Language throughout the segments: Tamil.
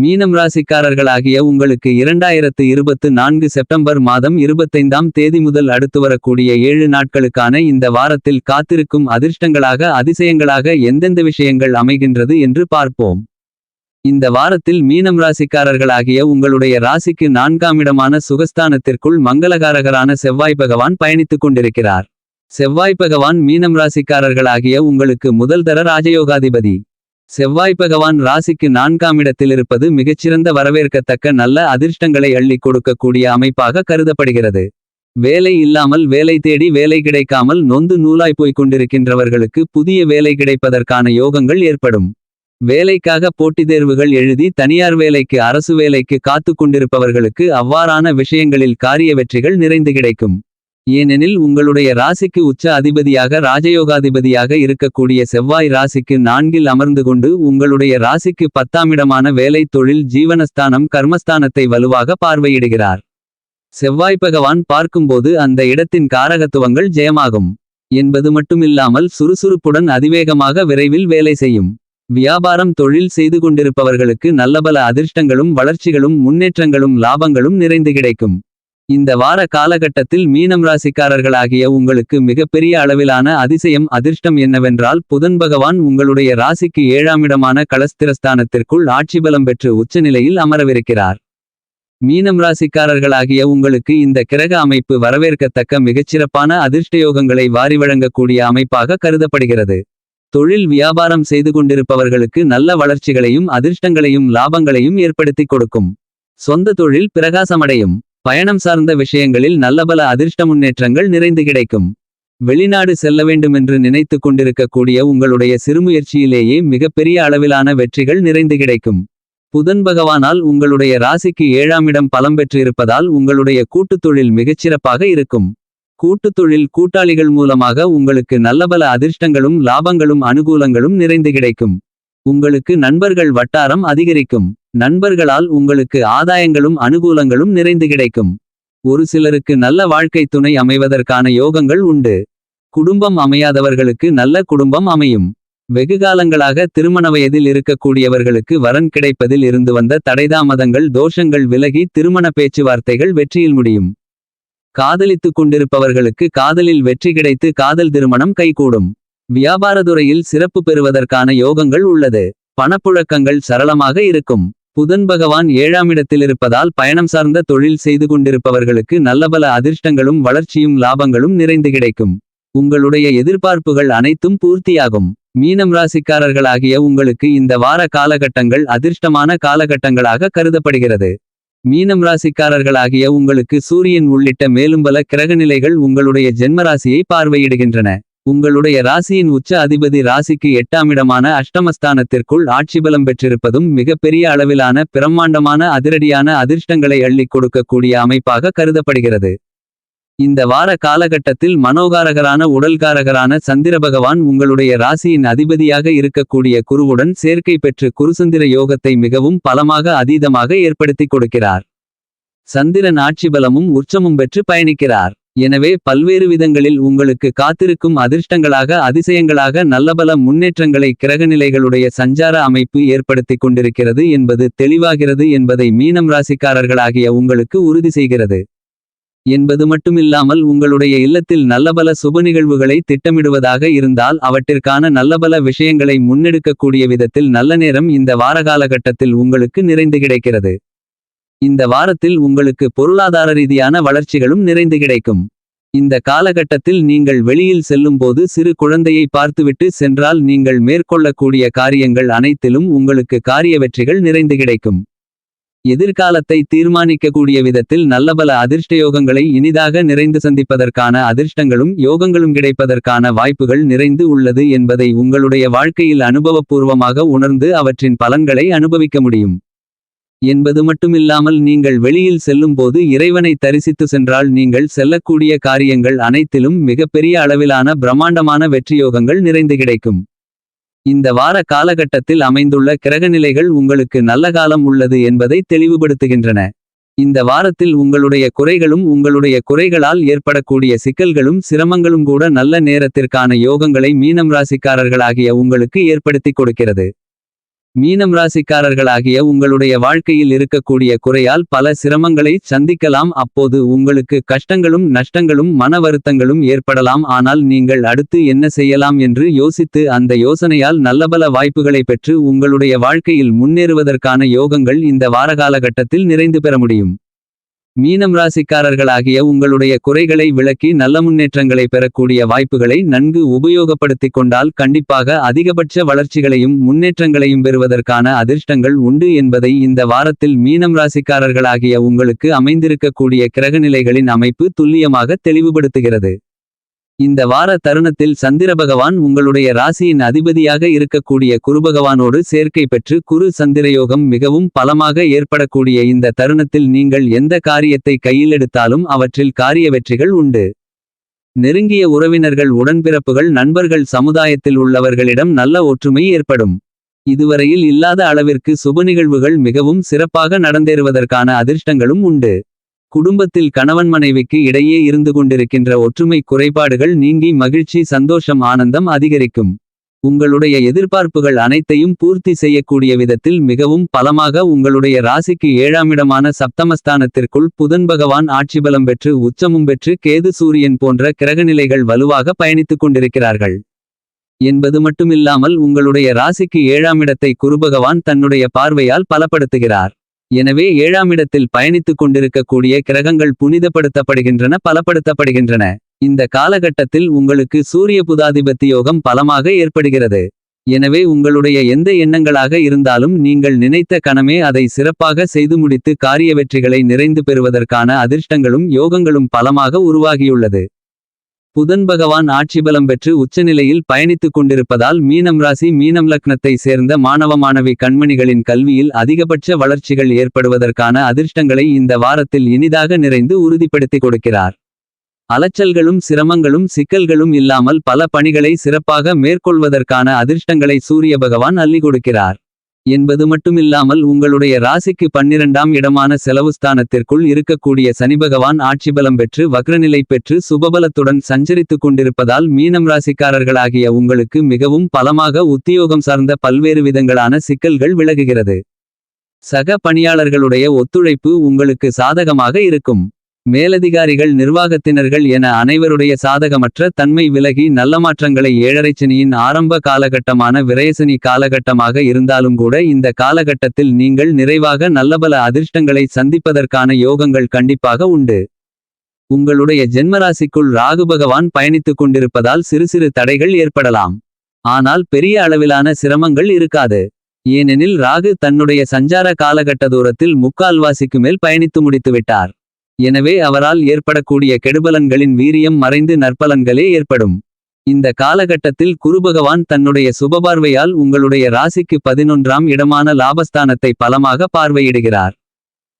மீனம் ராசிக்காரர்களாகிய உங்களுக்கு இரண்டாயிரத்து இருபத்து நான்கு செப்டம்பர் மாதம் இருபத்தைந்தாம் தேதி முதல் அடுத்து வரக்கூடிய ஏழு நாட்களுக்கான இந்த வாரத்தில் காத்திருக்கும் அதிர்ஷ்டங்களாக அதிசயங்களாக எந்தெந்த விஷயங்கள் அமைகின்றது என்று பார்ப்போம். இந்த வாரத்தில் மீனம் ராசிக்காரர்களாகிய உங்களுடைய ராசிக்கு நான்காம் இடமான சுகஸ்தானத்திற்குள் மங்களகாரகரான செவ்வாய் பகவான் பயணித்துக் கொண்டிருக்கிறார். செவ்வாய் பகவான் மீனம் ராசிக்காரர்களாகிய உங்களுக்கு முதல் தர ராஜயோகாதிபதி. செவ்வாய் பகவான் ராசிக்கு நான்காம் இடத்தில் இருப்பது மிகச்சிறந்த வரவேற்கத்தக்க நல்ல அதிர்ஷ்டங்களை அள்ளிக் கொடுக்கக்கூடிய அமைப்பாக கருதப்படுகிறது. வேலை இல்லாமல் வேலை தேடி வேலை கிடைக்காமல் நொந்து நூலாய் போய்க் கொண்டிருக்கின்றவர்களுக்கு புதிய வேலை கிடைப்பதற்கான யோகங்கள் ஏற்படும். வேலைக்காக போட்டித் தேர்வுகள் எழுதி தனியார் வேலைக்கு அரசு வேலைக்கு காத்து கொண்டிருப்பவர்களுக்கு அவ்வாறான விஷயங்களில் காரிய வெற்றிகள் நிறைந்து கிடைக்கும். ஏனெனில் உங்களுடைய ராசிக்கு உச்ச அதிபதியாக ராஜயோகாதிபதியாக இருக்கக்கூடிய செவ்வாய் ராசிக்கு நான்கில் அமர்ந்து கொண்டு உங்களுடைய ராசிக்கு பத்தாமிடமான வேலை தொழில் ஜீவனஸ்தானம் கர்மஸ்தானத்தை வலுவாக பார்வையிடுகிறார். செவ்வாய் பகவான் பார்க்கும்போது அந்த இடத்தின் காரகத்துவங்கள் ஜெயமாகும். என்பது மட்டுமில்லாமல் சுறுசுறுப்புடன் அதிவேகமாக விரைவில் வேலை செய்யும். வியாபாரம் தொழில் செய்து கொண்டிருப்பவர்களுக்கு நல்லபல அதிர்ஷ்டங்களும் வளர்ச்சிகளும் முன்னேற்றங்களும் லாபங்களும் நிறைந்து கிடைக்கும். இந்த வார காலகட்டத்தில் மீனம் ராசிக்காரர்களாகிய உங்களுக்கு மிகப்பெரிய அளவிலான அதிசயம் அதிர்ஷ்டம் என்னவென்றால் புதன் பகவான் உங்களுடைய ராசிக்கு ஏழாம் இடமான களஸ்திரஸ்தானத்திற்குள் ஆட்சி பலம் பெற்று உச்சநிலையில் அமரவிருக்கிறார். மீனம் ராசிக்காரர்களாகிய உங்களுக்கு இந்த கிரக அமைப்பு வரவேற்கத்தக்க மிகச்சிறப்பான அதிர்ஷ்டயோகங்களை வாரி வழங்கக்கூடிய அமைப்பாக கருதப்படுகிறது. தொழில் வியாபாரம் செய்து கொண்டிருப்பவர்களுக்கு நல்ல வளர்ச்சிகளையும் அதிர்ஷ்டங்களையும் லாபங்களையும் ஏற்படுத்தி கொடுக்கும். சொந்த தொழில் பிரகாசமடையும். பயணம் சார்ந்த விஷயங்களில் நல்லபல அதிர்ஷ்ட முன்னேற்றங்கள் நிறைந்து கிடைக்கும். வெளிநாடு செல்ல வேண்டுமென்று நினைத்து கொண்டிருக்கக்கூடிய உங்களுடைய சிறுமுயற்சியிலேயே மிகப்பெரிய அளவிலான வெற்றிகள் நிறைந்து கிடைக்கும். புதன் பகவானால் உங்களுடைய ராசிக்கு ஏழாம் இடம் பலம் பெற்றிருப்பதால் உங்களுடைய கூட்டுத் தொழில் மிகச்சிறப்பாக இருக்கும். கூட்டுத் தொழில் கூட்டாளிகள் மூலமாக உங்களுக்கு நல்லபல அதிர்ஷ்டங்களும் லாபங்களும் அனுகூலங்களும் நிறைந்து கிடைக்கும். உங்களுக்கு நண்பர்கள் வட்டாரம் அதிகரிக்கும். நண்பர்களால் உங்களுக்கு ஆதாயங்களும் அனுகூலங்களும் நிறைந்து கிடைக்கும். ஒரு சிலருக்கு நல்ல வாழ்க்கை துணை அமைவதற்கான யோகங்கள் உண்டு. குடும்பம் அமையாதவர்களுக்கு நல்ல குடும்பம் அமையும். வெகுகாலங்களாக திருமண வயதில் இருக்கக்கூடியவர்களுக்கு வரன் கிடைப்பதில் இருந்து வந்த தடைதாமதங்கள் தோஷங்கள் விலகி திருமண பேச்சுவார்த்தைகள் வெற்றியில் முடியும். காதலித்துக் கொண்டிருப்பவர்களுக்கு காதலில் வெற்றி கிடைத்து காதல் திருமணம் கைகூடும். வியாபாரதுறையில் சிறப்பு பெறுவதற்கான யோகங்கள் உள்ளது. பணப்புழக்கங்கள் சரளமாக இருக்கும். புதன் பகவான் ஏழாம் இடத்திலிருப்பதால் பயணம் சார்ந்த தொழில் செய்து கொண்டிருப்பவர்களுக்கு நல்லபல அதிர்ஷ்டங்களும் வளர்ச்சியும் லாபங்களும் நிறைந்து கிடைக்கும். உங்களுடைய எதிர்பார்ப்புகள் அனைத்தும் பூர்த்தியாகும். மீனம் ராசிக்காரர்களாகிய உங்களுக்கு இந்த வார காலகட்டங்கள் அதிர்ஷ்டமான காலகட்டங்களாக கருதப்படுகிறது. மீனம் ராசிக்காரர்களாகிய உங்களுக்கு சூரியன் உள்ளிட்ட மேலும் பல கிரகநிலைகள் உங்களுடைய ஜென்மராசியை பார்வையிடுகின்றன. உங்களுடைய ராசியின் உச்ச அதிபதி ராசிக்கு எட்டாமிடமான அஷ்டமஸ்தானத்திற்குள் ஆட்சிபலம் பெற்றிருப்பதும் மிகப்பெரிய அளவிலான பிரம்மாண்டமான அதிரடியான அதிர்ஷ்டங்களை அள்ளிக் கொடுக்கக்கூடிய அமைப்பாக கருதப்படுகிறது. இந்த வார காலகட்டத்தில் மனோகாரகரான உடல்காரகரான சந்திர பகவான் உங்களுடைய ராசியின் அதிபதியாக இருக்கக்கூடிய குருவுடன் சேர்க்கை பெற்று குருசந்திர யோகத்தை மிகவும் பலமாக அதீதமாக ஏற்படுத்திக் கொடுக்கிறார். சந்திரன் ஆட்சி பலமும் உச்சமும் பெற்று பயணிக்கிறார். எனவே பல்வேறு விதங்களில் உங்களுக்கு காத்திருக்கும் அதிர்ஷ்டங்களாக அதிசயங்களாக நல்லபல முன்னேற்றங்களை கிரகநிலைகளுடைய சஞ்சார அமைப்பு ஏற்படுத்திக் கொண்டிருக்கிறது என்பது தெளிவாகிறது என்பதை மீனம் ராசிக்காரர்களாகிய உங்களுக்கு உறுதி செய்கிறது. என்பது மட்டுமில்லாமல் உங்களுடைய இல்லத்தில் நல்லபல சுப நிகழ்வுகளை திட்டமிடுவதாக இருந்தால் அவற்றிற்கான நல்லபல விஷயங்களை முன்னெடுக்கக்கூடிய விதத்தில் நல்ல நேரம் இந்த வாரகாலகட்டத்தில் உங்களுக்கு நிறைந்து கிடைக்கிறது. இந்த வாரத்தில் உங்களுக்கு பொருளாதார ரீதியான வளர்ச்சிகளும் நிறைந்து கிடைக்கும். இந்த காலகட்டத்தில் நீங்கள் வெளியில் செல்லும்போது சிறு குழந்தையை பார்த்துவிட்டு சென்றால் நீங்கள் மேற்கொள்ளக்கூடிய காரியங்கள் அனைத்திலும் உங்களுக்கு காரிய வெற்றிகள் நிறைந்து கிடைக்கும். எதிர்காலத்தை தீர்மானிக்கக்கூடிய விதத்தில் நல்லபல அதிர்ஷ்டயோகங்களை இனிதாக நிறைந்து சந்திப்பதற்கான அதிர்ஷ்டங்களும் யோகங்களும் கிடைப்பதற்கான வாய்ப்புகள் நிறைந்து உள்ளது என்பதை உங்களுடைய வாழ்க்கையில் அனுபவபூர்வமாக உணர்ந்து அவற்றின் பலன்களை அனுபவிக்க முடியும். என்பது மட்டுமில்லாமல் நீங்கள் வெளியில் செல்லும்போது இறைவனை தரிசித்து சென்றால் நீங்கள் செல்லக்கூடிய காரியங்கள் அனைத்திலும் மிகப்பெரிய அளவிலான பிரம்மாண்டமான வெற்றியோகங்கள் நிறைந்து கிடைக்கும். இந்த வார காலகட்டத்தில் அமைந்துள்ள கிரகநிலைகள் உங்களுக்கு நல்ல காலம் உள்ளது என்பதை தெளிவுபடுத்துகின்றன. இந்த வாரத்தில் உங்களுடைய குறைகளும் உங்களுடைய குறைகளால் ஏற்படக்கூடிய சிக்கல்களும் சிரமங்களும் கூட நல்ல நேரத்திற்கான யோகங்களை மீனம் ராசிக்காரர்களாகிய உங்களுக்கு ஏற்படுத்திக் கொடுக்கிறது. மீனம் ராசிக்காரர்களாகிய உங்களுடைய வாழ்க்கையில் இருக்கக்கூடிய குறையால் பல சிரமங்களை சந்திக்கலாம். அப்போது உங்களுக்கு கஷ்டங்களும் நஷ்டங்களும் மன வருத்தங்களும் ஏற்படலாம். ஆனால் நீங்கள் அடுத்து என்ன செய்யலாம் என்று யோசித்து அந்த யோசனையால் நல்லபல வாய்ப்புகளை பெற்று உங்களுடைய வாழ்க்கையில் முன்னேறுவதற்கான யோகங்கள் இந்த வாரகாலகட்டத்தில் நிறைந்து பெற முடியும். மீனம் ராசிக்காரர்களாகிய உங்களுடைய குறைகளை விளக்கி நல்ல முன்னேற்றங்களை பெறக்கூடிய வாய்ப்புகளை நன்கு உபயோகப்படுத்திக் கொண்டால் கண்டிப்பாக அதிகபட்ச வளர்ச்சிகளையும் முன்னேற்றங்களையும் பெறுவதற்கான அதிர்ஷ்டங்கள் உண்டு என்பதை இந்த வாரத்தில் மீனம் ராசிக்காரர்களாகிய உங்களுக்கு அமைந்திருக்கக்கூடிய கிரகநிலைகளின் அமைப்பு துல்லியமாக தெளிவுபடுத்துகிறது. இந்த வார தருணத்தில் சந்திர பகவான் உங்களுடைய ராசியின் அதிபதியாக இருக்கக்கூடிய குருபகவானோடு சேர்க்கை பெற்று குரு சந்திரயோகம் மிகவும் பலமாக ஏற்படக்கூடிய இந்த தருணத்தில் நீங்கள் எந்த காரியத்தை கையில் எடுத்தாலும் அவற்றில் காரிய வெற்றிகள் உண்டு. நெருங்கிய உறவினர்கள் உடன்பிறப்புகள் நண்பர்கள் சமுதாயத்தில் உள்ளவர்களிடம் நல்ல ஒற்றுமை ஏற்படும். இதுவரையில் இல்லாத அளவிற்கு சுப நிகழ்வுகள் மிகவும் சிறப்பாக நடந்தேறுவதற்கான அதிர்ஷ்டங்களும் உண்டு. குடும்பத்தில் கணவன் மனைவிக்கு இடையே இருந்து கொண்டிருக்கின்ற ஒற்றுமை குறைபாடுகள் நீங்கி மகிழ்ச்சி சந்தோஷம் ஆனந்தம் அதிகரிக்கும். உங்களுடைய எதிர்பார்ப்புகள் அனைத்தையும் பூர்த்தி செய்யக்கூடிய விதத்தில் மிகவும் பலமாக உங்களுடைய ராசிக்கு ஏழாமிடமான சப்தமஸ்தானத்திற்குள் புதன் பகவான் ஆட்சிபலம் பெற்று உச்சமும் பெற்று கேது சூரியன் போன்ற கிரகநிலைகள் வலுவாக பயணித்துக் கொண்டிருக்கிறார்கள். என்பது மட்டுமில்லாமல் உங்களுடைய ராசிக்கு ஏழாமிடத்தை குருபகவான் தன்னுடைய பார்வையால் பலப்படுத்துகிறார். எனவே ஏழாம் இடத்தில் பயணித்துக் கொண்டிருக்கக்கூடிய கிரகங்கள் புனிதப்படுத்தப்படுகின்றன பலப்படுத்தப்படுகின்றன. இந்த காலகட்டத்தில் உங்களுக்கு சூரிய புதாதிபத்தி யோகம் பலமாக ஏற்படுகிறது. எனவே உங்களுடைய எந்த எண்ணங்களாக இருந்தாலும் நீங்கள் நினைத்த கணமே அதை சிறப்பாக செய்து முடித்து காரிய வெற்றிகளை நிறைந்து பெறுவதற்கான அதிர்ஷ்டங்களும் யோகங்களும் பலமாக உருவாகியுள்ளது. புதன் பகவான் ஆட்சிபலம் பெற்று உச்சநிலையில் பயணித்துக் கொண்டிருப்பதால் மீனம் ராசி மீனம் லக்னத்தை சேர்ந்த மாணவ மாணவி கண்மணிகளின் கல்வியில் அதிகபட்ச வளர்ச்சிகள் ஏற்படுவதற்கான அதிர்ஷ்டங்களை இந்த வாரத்தில் இனிதாக நிறைந்து உறுதிப்படுத்திக் கொடுக்கிறார். அலைச்சல்களும் சிரமங்களும் சிக்கல்களும் இல்லாமல் பல பணிகளை சிறப்பாக மேற்கொள்வதற்கான அதிர்ஷ்டங்களை சூரிய பகவான் அள்ளி கொடுக்கிறார். என்பது மட்டுமில்லாமல் உங்களுடைய ராசிக்கு பன்னிரண்டாம் இடமான செலவு ஸ்தானத்திற்குள் இருக்கக்கூடிய சனிபகவான் ஆட்சிபலம் பெற்று வக்ரநிலை பெற்று சுபபலத்துடன் சஞ்சரித்துக் கொண்டிருப்பதால் மீனம் ராசிக்காரர்களாகிய உங்களுக்கு மிகவும் பலமாக உத்தியோகம் சார்ந்த பல்வேறு விதங்களான சிக்கல்கள் விலகுகிறது. சக பணியாளர்களுடைய ஒத்துழைப்பு உங்களுக்கு சாதகமாக இருக்கும். மேலதிகாரிகள் நிர்வாகத்தினர்கள் என அனைவருடைய சாதகமற்ற தன்மை விலகி நல்ல மாற்றங்களை ஏழரைச்சனியின் ஆரம்ப காலகட்டமான விரயசனி காலகட்டமாக இருந்தாலும் கூட இந்த காலகட்டத்தில் நீங்கள் நிறைவாக நல்லபல அதிர்ஷ்டங்களை சந்திப்பதற்கான யோகங்கள் கண்டிப்பாக உண்டு. உங்களுடைய ஜென்மராசிக்குள் ராகு பகவான் பயணித்துக் கொண்டிருப்பதால் சிறு சிறு தடைகள் ஏற்படலாம். ஆனால் பெரிய அளவிலான சிரமங்கள் இருக்காது. ஏனெனில் ராகு தன்னுடைய சஞ்சார காலகட்ட தூரத்தில் முக்கால்வாசிக்கு மேல் பயணித்து முடித்துவிட்டார். எனவே அவரால் ஏற்படக்கூடிய கெடுபலன்களின் வீரியம் மறைந்து நற்பலன்களே ஏற்படும். இந்த காலகட்டத்தில் குருபகவான் தன்னுடைய சுபபார்வையால் உங்களுடைய ராசிக்கு பதினொன்றாம் இடமான லாபஸ்தானத்தை பலமாக பார்வையிடுகிறார்.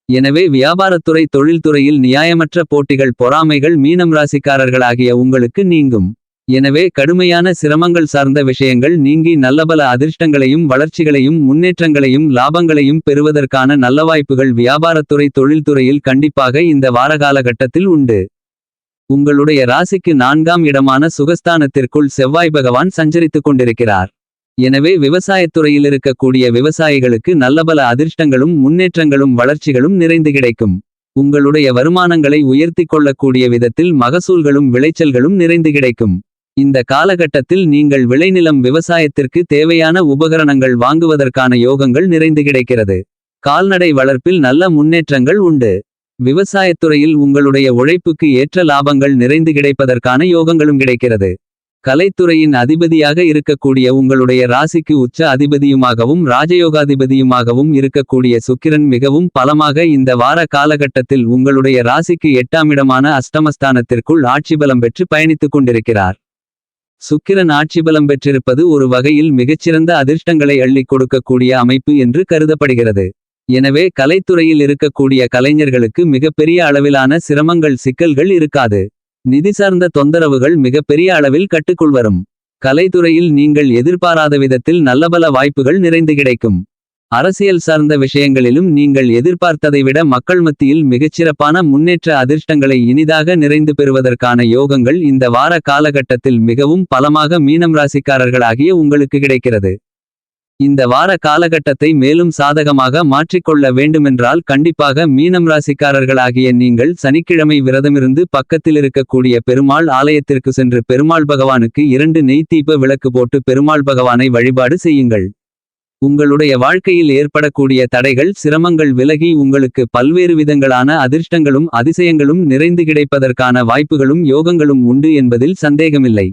எனவே வியாபாரத்துறை தொழில்துறையில் நியாயமற்ற போட்டிகள் பொறாமைகள் மீனம் ராசிக்காரர்களாகிய உங்களுக்கு நீங்கும். எனவே கடுமையான சிரமங்கள் சார்ந்த விஷயங்கள் நீங்கி நல்லபல அதிர்ஷ்டங்களையும் வளர்ச்சிகளையும் முன்னேற்றங்களையும் லாபங்களையும் பெறுவதற்கான நல்ல வாய்ப்புகள் வியாபாரத்துறை தொழில்துறையில் கண்டிப்பாக இந்த வாரகாலகட்டத்தில் உண்டு. உங்களுடைய ராசிக்கு நான்காம் இடமான சுகஸ்தானத்திற்குள் செவ்வாய் பகவான் சஞ்சரித்துக் கொண்டிருக்கிறார். எனவே விவசாயத்துறையில் இருக்கக்கூடிய விவசாயிகளுக்கு நல்லபல அதிர்ஷ்டங்களும் முன்னேற்றங்களும் வளர்ச்சிகளும் நிறைந்து கிடைக்கும். உங்களுடைய வருமானங்களை உயர்த்திக் கொள்ளக்கூடிய விதத்தில் மகசூல்களும் விளைச்சல்களும் நிறைந்து கிடைக்கும். இந்த காலகட்டத்தில் நீங்கள் விளைநிலம் விவசாயத்திற்கு தேவையான உபகரணங்கள் வாங்குவதற்கான யோகங்கள் நிறைந்து கிடைக்கிறது. கால்நடை வளர்ப்பில் நல்ல முன்னேற்றங்கள் உண்டு. விவசாயத்துறையில் உங்களுடைய உழைப்புக்கு ஏற்ற லாபங்கள் நிறைந்து கிடைப்பதற்கான யோகங்களும் கிடைக்கிறது. கலைத்துறையின் அதிபதியாக இருக்கக்கூடிய உங்களுடைய ராசிக்கு உச்ச அதிபதியுமாகவும் ராஜயோகாதிபதியுமாகவும் இருக்கக்கூடிய சுக்கிரன் மிகவும் பலமாக இந்த வார காலகட்டத்தில் உங்களுடைய ராசிக்கு எட்டாமிடமான அஷ்டமஸ்தானத்திற்குள் ஆட்சிபலம் பெற்று பயணித்துக் கொண்டிருக்கிறார். சுக்கிரன் ஆட்சிபலம் பெற்றிருப்பது ஒரு வகையில் மிகச்சிறந்த அதிர்ஷ்டங்களை அள்ளிக் கொடுக்கக்கூடிய அமைப்பு என்று கருதப்படுகிறது. எனவே கலைத்துறையில் இருக்கக்கூடிய கலைஞர்களுக்கு மிகப்பெரிய அளவிலான சிரமங்கள் சிக்கல்கள் இருக்காது. நிதி சார்ந்த தொந்தரவுகள் மிகப்பெரிய அளவில் கட்டுக்குள் கலைத்துறையில் நீங்கள் எதிர்பாராத விதத்தில் நல்லபல வாய்ப்புகள் நிறைந்து கிடைக்கும். அரசியல் சார்ந்த விஷயங்களிலும் நீங்கள் எதிர்பார்த்ததை விட மக்கள் மத்தியில் மிகச்சிறப்பான முன்னேற்ற அதிர்ஷ்டங்களை இனிதாக நிறைந்து பெறுவதற்கான யோகங்கள் இந்த வார காலகட்டத்தில் மிகவும் பலமாக மீனம் ராசிக்காரர்களாகிய உங்களுக்கு கிடைக்கிறது. இந்த வார காலகட்டத்தை மேலும் சாதகமாக மாற்றிக்கொள்ள வேண்டுமென்றால் கண்டிப்பாக மீனம் ராசிக்காரர்களாகிய நீங்கள் சனிக்கிழமை விரதமிருந்து பக்கத்தில் இருக்கக்கூடிய பெருமாள் ஆலயத்திற்கு சென்று பெருமாள் பகவானுக்கு இரண்டு நெய் விளக்கு போட்டு பெருமாள் பகவானை வழிபாடு செய்யுங்கள். உங்களுடைய வாழ்க்கையில் ஏற்படக்கூடிய தடைகள் சிரமங்கள் விலகி உங்களுக்கு பல்வேறு விதங்களான அதிர்ஷ்டங்களும் அதிசயங்களும் நிறைந்து கிடைப்பதற்கான வாய்ப்புகளும் யோகங்களும் உண்டு என்பதில் சந்தேகமில்லை.